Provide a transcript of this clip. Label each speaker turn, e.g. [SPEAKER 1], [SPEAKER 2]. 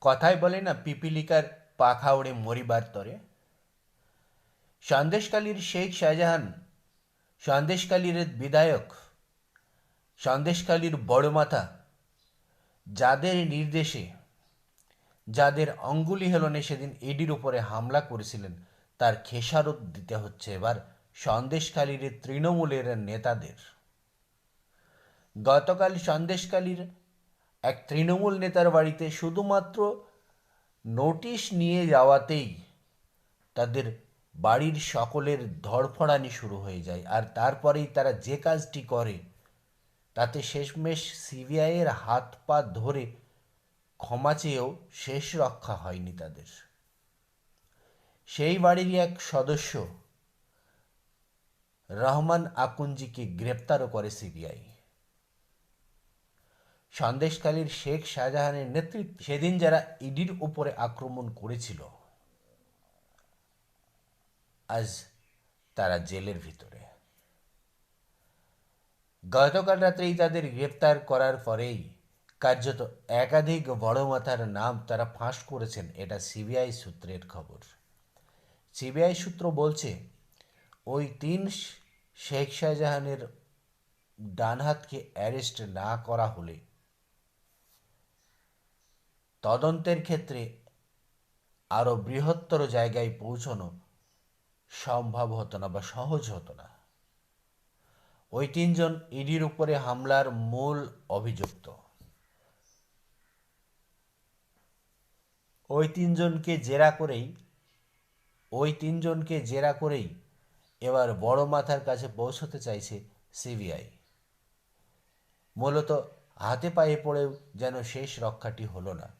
[SPEAKER 1] কথায় বলে না পিপিলিকার পাখা উড়ে মরিবার তরে। সন্দেশকালীর শেখ শাহজাহান, সন্দেশকালীর বিধায়ক, সন্দেশকালীর বড় মাথা যাদের নির্দেশে, যাদের অঙ্গুলি হেলনে সেদিন এডির উপরে হামলা করেছিলেন, তার খেসারত দিতে হচ্ছে এবার সন্দেশকালীর তৃণমূলের নেতাদের। গতকাল সন্দেশকালীর এক তৃণমূল নেতার বাড়িতে শুধুমাত্র নোটিশ নিয়ে যাওয়াতেই তাদের বাড়ির সকলের ধড়ফড়ানি শুরু হয়ে যায়। আর তারপরেই তারা যে কাজটি করে, তাতে শেষমেশ সিবিআইয়ের হাত পা ধরে ক্ষমা চেয়েও শেষ রক্ষা হয়নি তাদের। সেই বাড়িরই এক সদস্য রহমান আকুঞ্জিকে গ্রেপ্তারও করে সিবিআই। সন্দেশকালীর শেখ শাহজাহানের নেতৃত্বে সেদিন যারা ইডির উপরে আক্রমণ করেছিল, আজ তারা জেলের ভিতরে। গতকাল রাত্রেই তাদের গ্রেপ্তার করার পরেই কার্যত একাধিক বড় মাথার নাম তারা ফাঁস করেছেন, এটা সিবিআই সূত্রের খবর। সিবিআই সূত্র বলছে, ওই তিন শেখ শাহজাহানের ডান হাতকে অ্যারেস্ট না করা হলে তদন্তের ক্ষেত্রে আরও বৃহত্তর জায়গায় পৌঁছানো সম্ভব হতো না বা সহজ হতো না। ওই তিনজন ইডির উপরে হামলার মূল অভিযুক্ত। ওই তিনজনকে জেরা করেই, ওই তিনজনকে জেরা করেই এবার বড় মাথার কাছে পৌঁছতে চাইছে সিবিআই। মূলত হাতে পায়ে পড়েও যেন শেষ রক্ষাটি হলো না।